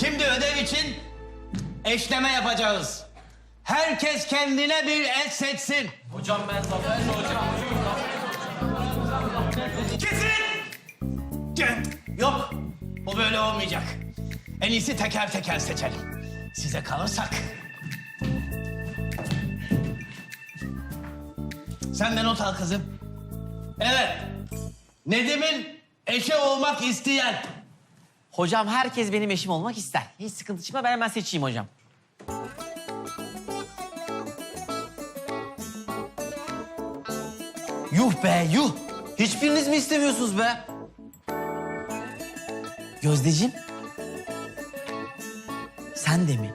Şimdi ödev için eşleme yapacağız. Herkes kendine bir el seçsin. Hocam ben Zafer hocam. Kesin! Gel. Yok, bu böyle olmayacak. En iyisi teker teker seçelim. Size kalırsak. Sen de not al kızım. Evet. Nedim'in eşi olmak isteyen. Hocam herkes benim eşim olmak ister. Hiç sıkıntı çıkma ben hemen seçeyim hocam. Yuh be yuh. Hiçbiriniz mi istemiyorsunuz be? Gözdeciğim. Sen de mi?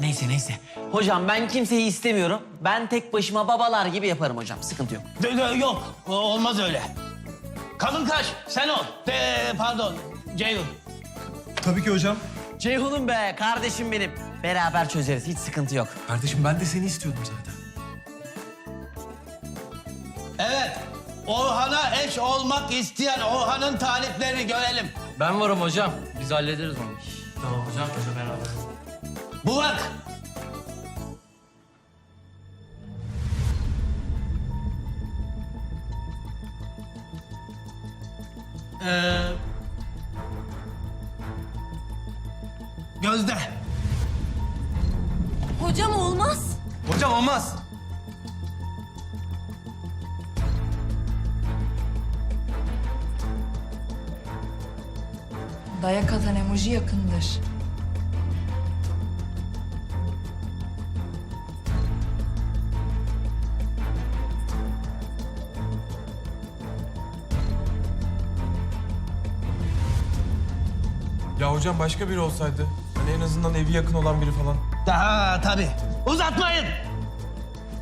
Neyse neyse. Hocam ben kimseyi istemiyorum. Ben tek başıma babalar gibi yaparım hocam. Sıkıntı yok. De- de- yok, olmaz öyle. Kalın kaş, sen ol. De, pardon, Ceyhun. Tabii ki hocam. Ceyhun'um be kardeşim benim. Beraber çözeriz hiç sıkıntı yok. Kardeşim ben de seni istiyordum zaten. Evet, Orhan'a eş olmak isteyen Orhan'ın taliplerini görelim. Ben varım hocam. Biz hallederiz onu. Tamam hocam. Beraber. Burak. Ee, Gözde. Hocam olmaz. Hocam olmaz. Dayak atan emoji yakındır. Ya hocam başka biri olsaydı. Hani en azından evi yakın olan biri falan. Daha tabii. Uzatmayın.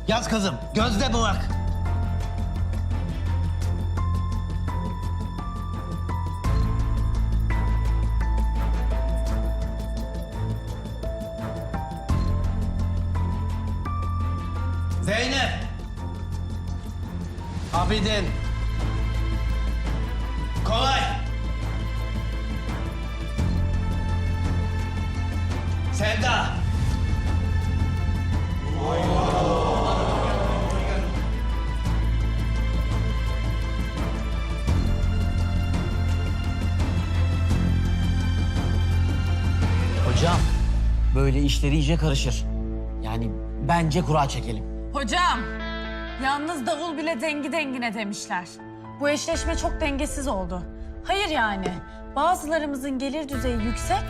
Yaz kızım. Gözde Burak. Zeynep. Abidin. Kolay. Sevda. Hocam böyle işleri iyice karışır. Yani bence kura çekelim. Hocam, yalnız davul bile dengi dengine demişler. Bu eşleşme çok dengesiz oldu. Hayır yani, bazılarımızın gelir düzeyi yüksek,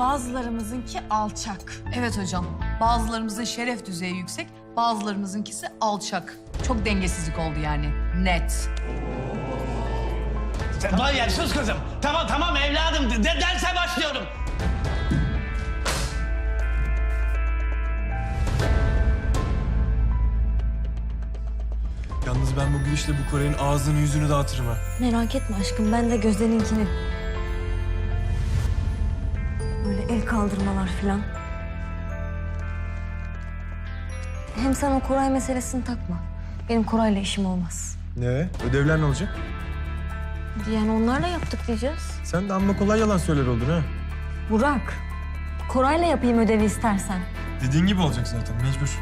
bazılarımızınki alçak. Evet hocam. Bazılarımızın şeref düzeyi yüksek, bazılarımızınkisi alçak. Çok dengesizlik oldu yani. Net. Var ya sus kızım. Tamam tamam evladım. De, derse başlıyorum. Yalnız ben bu gülüşle bu Kore'nin ağzını yüzünü dağıtırım ha. Merak etme aşkım ben de Gözde'ninkini. Kaldırmalar falan. Hem sen o Koray meselesini takma. Benim Koray'la işim olmaz. Ne? Ödevler ne olacak? Yani onlarla yaptık diyeceğiz. Sen de amma kolay yalan söyler oldun ha. Burak, Koray'la yapayım ödevi istersen. Dediğin gibi olacak zaten mecbur.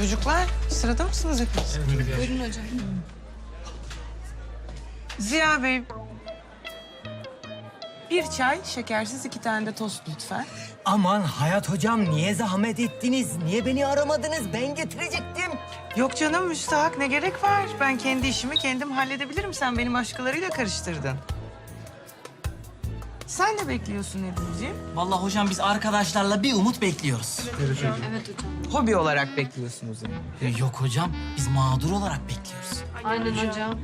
Çocuklar sırada mısınız hepiniz? Buyurun hocam. Ziya Bey. Bir çay, şekersiz iki tane de tost lütfen. Aman Hayat hocam niye zahmet ettiniz? Niye beni aramadınız? Ben getirecektim. Yok canım müstahak ne gerek var? Ben kendi işimi kendim halledebilirim. Sen beni başkalarıyla karıştırdın. Sen ne bekliyorsun Nedimciğim? Vallahi hocam biz arkadaşlarla bir umut bekliyoruz. Hobi olarak bekliyorsunuz yani. Ee, Yok hocam biz mağdur olarak bekliyoruz. Aynen hocam.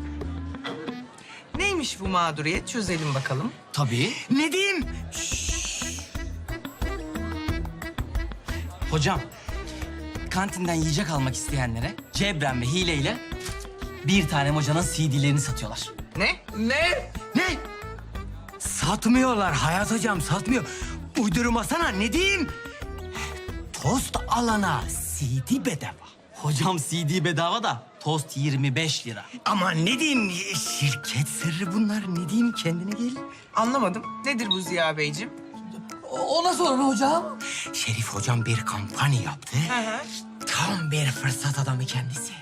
Neymiş bu mağduriyet? Çözelim bakalım. Tabii. kantinden yiyecek almak isteyenlere cebren ve hileyle bir tane hocanın CD'lerini satıyorlar. Ne? Ne? Ne? Satmıyorlar Hayat hocam satmıyor. Uydurmasana ne diyeyim? Tost alana CD bedava. Hocam CD bedava da tost 25 lira. Ama ne diyeyim şirket sırrı bunlar ne diyeyim kendine gel. Anlamadım. Nedir bu Ziya Beyciğim? Ona sorun hocam. Şerif hocam bir kampanya yaptı. Tam bir fırsat adamı kendisi.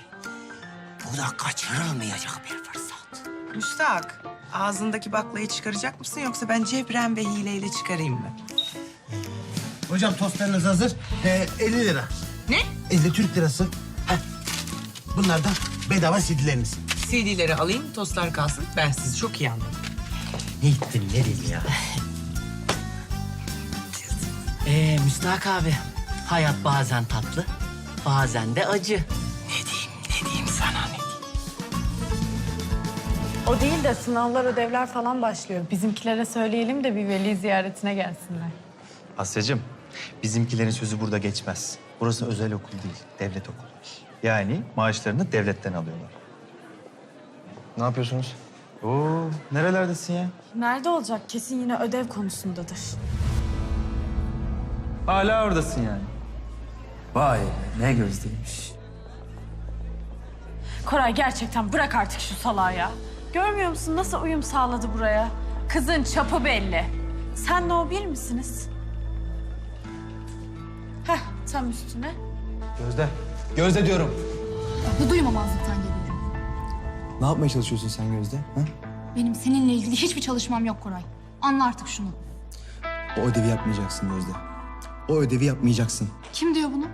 Bu da kaçırılmayacak bir fırsat. Müstahak. Ağzındaki baklayı çıkaracak mısın yoksa ben cebren ve hileyle çıkarayım mı? Hocam tostlarınız hazır. Ee, 50 lira. Ne? 50 Türk lirası. Heh. Bunlar da bedava CD'leriniz. CD'leri alayım, tostlar kalsın. Ben sizi çok iyi anladım. Ne gittin ne dedin ya? Ee Müstahak abi, hayat bazen tatlı, bazen de acı. O değil de sınavlar, ödevler falan başlıyor. Bizimkilere söyleyelim de bir veli ziyaretine gelsinler. Asya'cığım, bizimkilerin sözü burada geçmez. Burası özel okul değil, devlet okulu. Yani maaşlarını devletten alıyorlar. Ne yapıyorsunuz? Oo, nerelerdesin ya? Nerede olacak? Kesin yine ödev konusundadır. Hala oradasın yani. Vay, ne gözdeymiş. Koray gerçekten bırak artık şu salağı ya. Görmüyor musun nasıl uyum sağladı buraya? Kızın çapı belli. Senle o bir misiniz? Heh, tam üstüne. Gözde. Gözde diyorum. Bu duymamazlıktan geliyorum. Ne yapmaya çalışıyorsun sen Gözde? Ha? Benim seninle ilgili hiçbir çalışmam yok Koray. Anla artık şunu. O ödevi yapmayacaksın Gözde. O ödevi yapmayacaksın. Kim diyor bunu?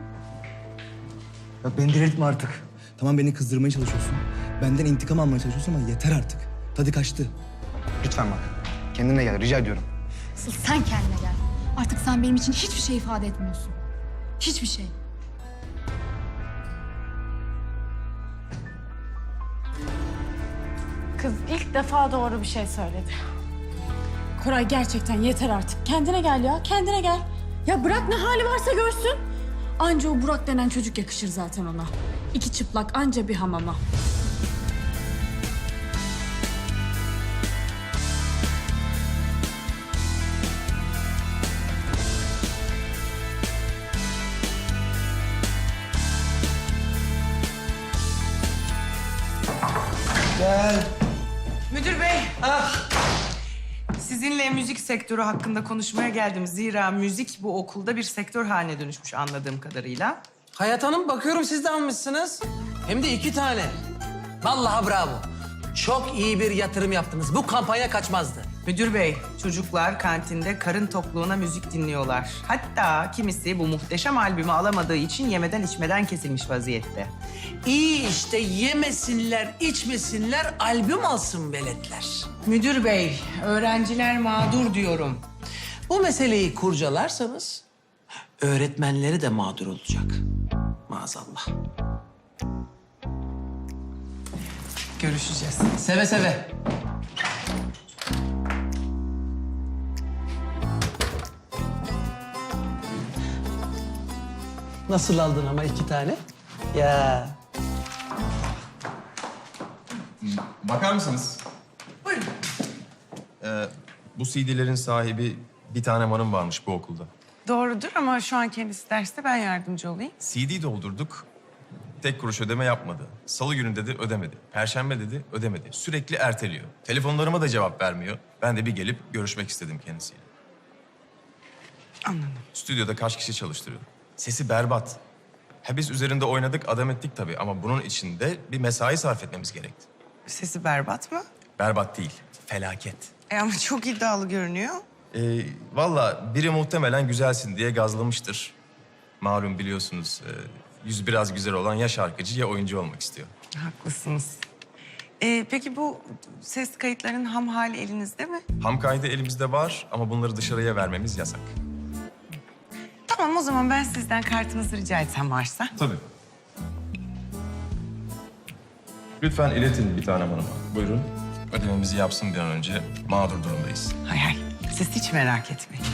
Ya beni delirtme artık. Tamam beni kızdırmaya çalışıyorsun. Benden intikam almaya çalışıyorsun ama yeter artık. Tadı kaçtı. Lütfen bak. Kendine gel rica ediyorum. Asıl sen kendine gel. Artık sen benim için hiçbir şey ifade etmiyorsun. Hiçbir şey. Kız ilk defa doğru bir şey söyledi. Koray gerçekten yeter artık. Kendine gel ya, kendine gel. Ya bırak ne hali varsa görsün. Anca o Burak denen çocuk yakışır zaten ona. İki çıplak anca bir hamama. Müdür bey. Ah. Sizinle müzik sektörü hakkında konuşmaya geldim. Zira müzik bu okulda bir sektör haline dönüşmüş anladığım kadarıyla. Hayat Hanım bakıyorum siz de almışsınız. Hem de iki tane. Vallahi bravo. Çok iyi bir yatırım yaptınız. Bu kampanya kaçmazdı. Müdür bey, çocuklar kantinde karın tokluğuna müzik dinliyorlar. Hatta kimisi bu muhteşem albümü alamadığı için yemeden içmeden kesilmiş vaziyette. İyi işte yemesinler, içmesinler, albüm alsın veletler. Müdür bey, öğrenciler mağdur diyorum. Bu meseleyi kurcalarsanız öğretmenleri de mağdur olacak. Maazallah. Görüşeceğiz. Seve seve. Nasıl aldın ama iki tane? Ya. Bakar mısınız? Buyurun. Ee, bu CD'lerin sahibi bir tane hanım varmış bu okulda. Doğrudur ama şu an kendisi derste ben yardımcı olayım. CD doldurduk. Tek kuruş ödeme yapmadı. Salı günü dedi ödemedi. Perşembe dedi ödemedi. Sürekli erteliyor. Telefonlarıma da cevap vermiyor. Ben de bir gelip görüşmek istedim kendisiyle. Anladım. Stüdyoda kaç kişi çalıştırıyor. Sesi berbat. Ha biz üzerinde oynadık, adam ettik tabii ama bunun için de bir mesai sarf etmemiz gerekti. Sesi berbat mı? Berbat değil, felaket. E ama çok iddialı görünüyor. Ee, Valla biri muhtemelen güzelsin diye gazlamıştır. Malum biliyorsunuz, e, yüz biraz güzel olan ya şarkıcı ya oyuncu olmak istiyor. Haklısınız. E, peki bu ses kayıtlarının ham hali elinizde mi? Ham kaydı elimizde var ama bunları dışarıya vermemiz yasak. O zaman ben sizden kartınızı rica etsem varsa. Tabii. Lütfen iletin bir tane bana. Buyurun. Ödememizi yapsın bir an önce. Mağdur durumdayız. Hay hay. Siz hiç merak etmeyin.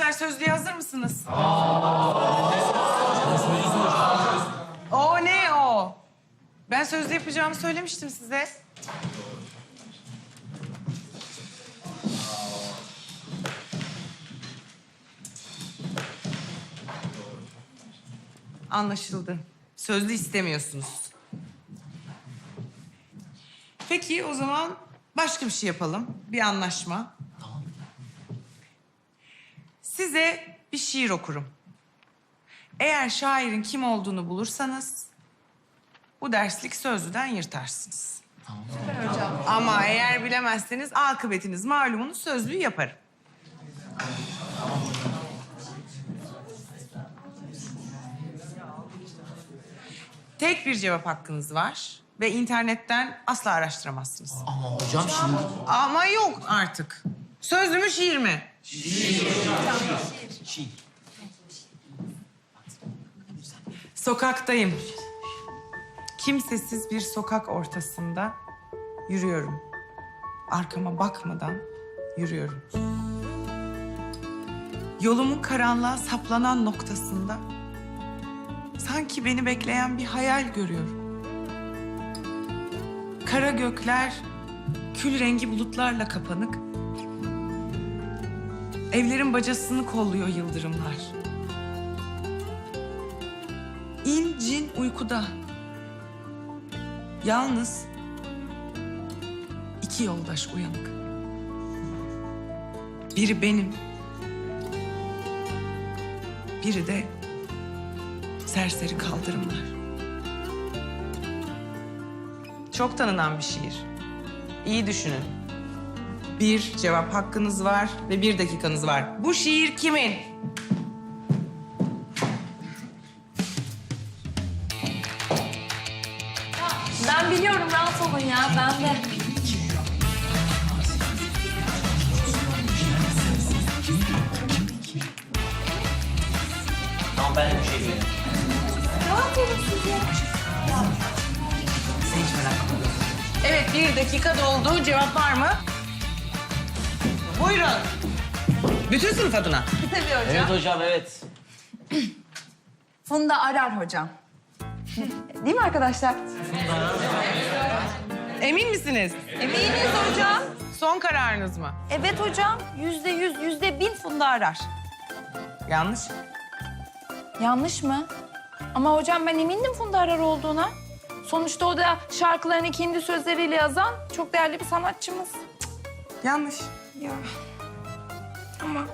Arkadaşlar sözlüğe hazır mısınız? O ne o? Ben sözlü yapacağımı söylemiştim size. Anlaşıldı. Sözlü istemiyorsunuz. Peki o zaman başka bir şey yapalım. Bir anlaşma. Size bir şiir okurum. Eğer şairin kim olduğunu bulursanız bu derslik sözlüden yırtarsınız. Ama eğer bilemezseniz akıbetiniz malumunuz sözlüğü yaparım. Tek bir cevap hakkınız var ve internetten asla araştıramazsınız. Ama hocam şimdi... Ama yok artık. Sözlü mü şiir mi? Sokaktayım. Kimsesiz bir sokak ortasında yürüyorum. Arkama bakmadan yürüyorum. Yolumun karanlığa saplanan noktasında sanki beni bekleyen bir hayal görüyorum. Kara gökler kül rengi bulutlarla kapanık. Evlerin bacasını kolluyor yıldırımlar. İn cin uykuda. Yalnız iki yoldaş uyanık. Biri benim. Biri de serseri kaldırımlar. Çok tanınan bir şiir. İyi düşünün. Bir cevap hakkınız var ve bir dakikanız var. Bu şiir kimin? Ben biliyorum rahat olun ya ben de. Tamam ben de bir şey söyleyeyim. Evet, bir dakika doldu. Cevap var mı? Buyurun. Bütün sınıf adına. Evet hocam evet. Funda arar hocam. Değil mi arkadaşlar? Emin misiniz? Eminiz hocam. Son kararınız mı? Evet hocam. Yüzde yüz, yüzde bin Funda arar. Yanlış. Yanlış mı? Ama hocam ben emindim Funda Arar olduğuna. Sonuçta o da şarkılarını kendi sözleriyle yazan çok değerli bir sanatçımız. Yanlış. Ya. Ama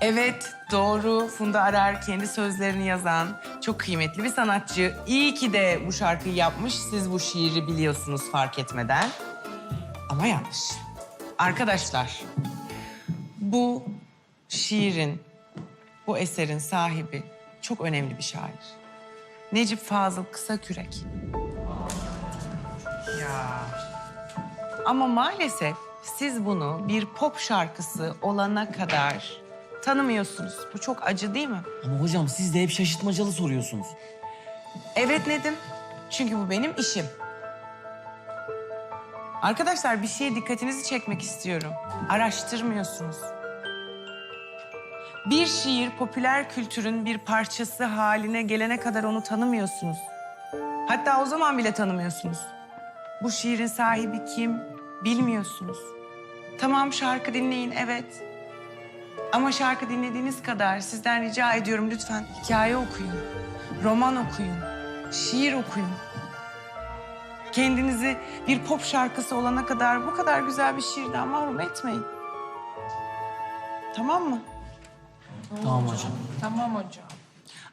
Evet, doğru. Funda Arar kendi sözlerini yazan çok kıymetli bir sanatçı. İyi ki de bu şarkıyı yapmış. Siz bu şiiri biliyorsunuz fark etmeden. Ama yanlış. Arkadaşlar, bu şiirin, bu eserin sahibi çok önemli bir şair. Necip Fazıl Kısakürek. Ya. Ama maalesef siz bunu bir pop şarkısı olana kadar tanımıyorsunuz. Bu çok acı değil mi? Ama hocam siz de hep şaşırtmacalı soruyorsunuz. Evet Nedim. Çünkü bu benim işim. Arkadaşlar bir şeye dikkatinizi çekmek istiyorum. Araştırmıyorsunuz. Bir şiir popüler kültürün bir parçası haline gelene kadar onu tanımıyorsunuz. Hatta o zaman bile tanımıyorsunuz. Bu şiirin sahibi kim bilmiyorsunuz. Tamam şarkı dinleyin evet. Ama şarkı dinlediğiniz kadar sizden rica ediyorum lütfen hikaye okuyun. Roman okuyun. Şiir okuyun. Kendinizi bir pop şarkısı olana kadar bu kadar güzel bir şiirden mahrum etmeyin. Tamam mı? Tamam hocam. Tamam hocam.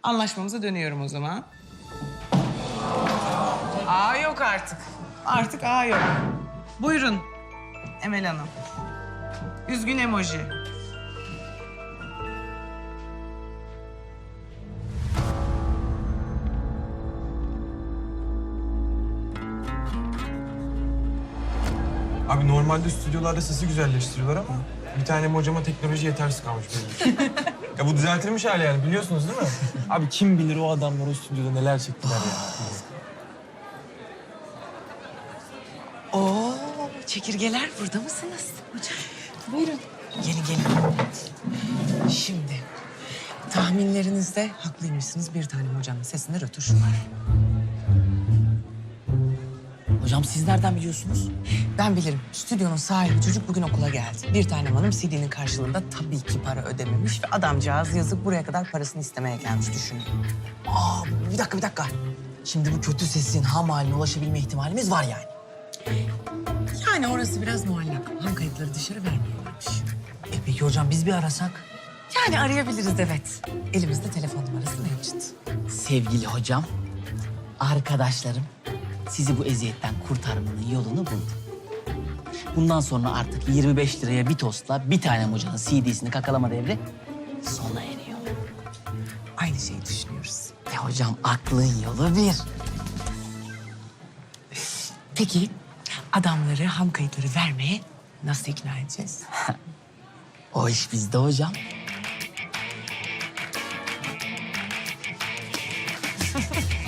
Anlaşmamıza dönüyorum o zaman. A yok artık. Artık A yok. Buyurun Emel Hanım. Üzgün emoji. Abi normalde stüdyolarda sesi güzelleştiriyorlar ama bir tane hocama teknoloji yetersiz kalmış benim ya bu düzeltilmiş hali yani biliyorsunuz değil mi? Abi kim bilir o adamlar o stüdyoda neler çektiler ya. Çekirgeler burada mısınız? Hocam. Buyurun. Gelin gelin. Şimdi tahminlerinizde haklıymışsınız. Bir tane hocanın sesinde rötuş var. Hocam siz nereden biliyorsunuz? Ben bilirim. Stüdyonun sahibi çocuk bugün okula geldi. Bir tane hanım CD'nin karşılığında tabii ki para ödememiş ve adamcağız yazık buraya kadar parasını istemeye gelmiş düşünün. Aa bir dakika bir dakika. Şimdi bu kötü sesin ham haline ulaşabilme ihtimalimiz var yani. Yani orası biraz muallak. Han kayıtları dışarı vermiyorlarmış. E peki hocam biz bir arasak? Yani arayabiliriz evet. Elimizde telefon numarası mevcut. Sevgili hocam, arkadaşlarım sizi bu eziyetten kurtarmanın yolunu buldu. Bundan sonra artık 25 liraya bir tostla bir tane hocanın CD'sini kakalama devri sona eriyor. Aynı şeyi düşünüyoruz. E hocam aklın yolu bir. Peki adamları ham kayıtları vermeye nasıl ikna edeceğiz? O iş bizde hocam.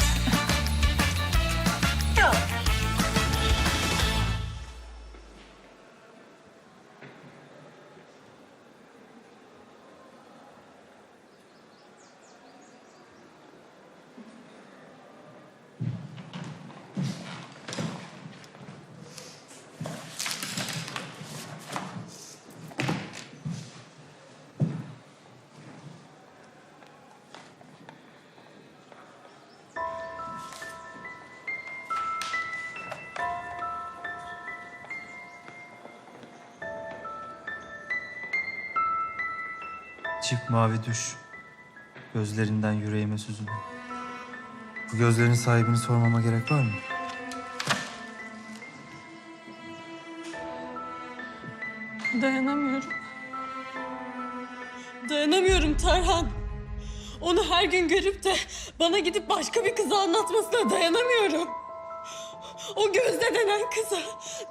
Çift mavi düş. Gözlerinden yüreğime süzüldü. Bu gözlerin sahibini sormama gerek var mı? Dayanamıyorum. Dayanamıyorum Tarhan. Onu her gün görüp de bana gidip başka bir kıza anlatmasına dayanamıyorum. O Gözde denen kıza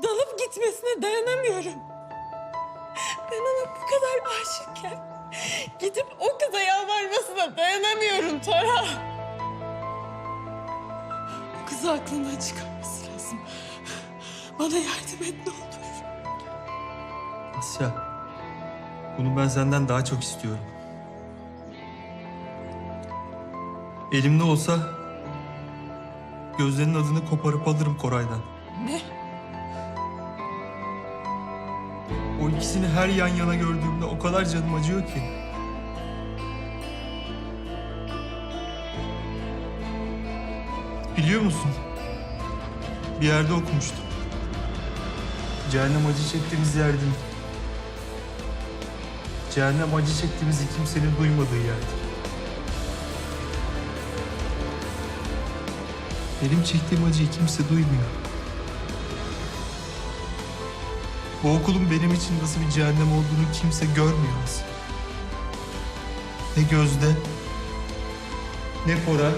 dalıp gitmesine dayanamıyorum. Ben ona bu kadar aşıkken gidip o kıza yalvarmasına dayanamıyorum Tarhan. O kızı aklından çıkarması lazım. Bana yardım et ne olur. Asya. Bunu ben senden daha çok istiyorum. Elimde olsa gözlerinin adını koparıp alırım Koray'dan. Ne? İkisini her yan yana gördüğümde o kadar canım acıyor ki. Biliyor musun? Bir yerde okumuştum. Cehennem acı çektiğimiz yer değil. Cehennem acı çektiğimizi kimsenin duymadığı yerdir. Benim çektiğim acıyı kimse duymuyor. Bu okulun benim için nasıl bir cehennem olduğunu kimse görmüyor aslında. Ne Gözde, ne Koray,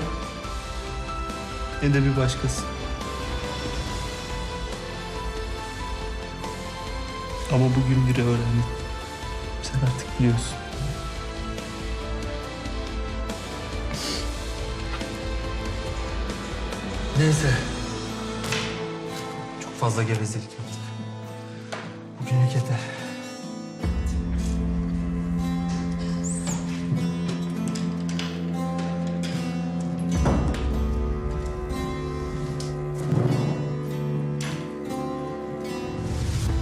ne de bir başkası. Ama bugün biri öğrendi. Sen artık biliyorsun. Neyse. Çok fazla gevezelik yaptık. Bugünlük yeter.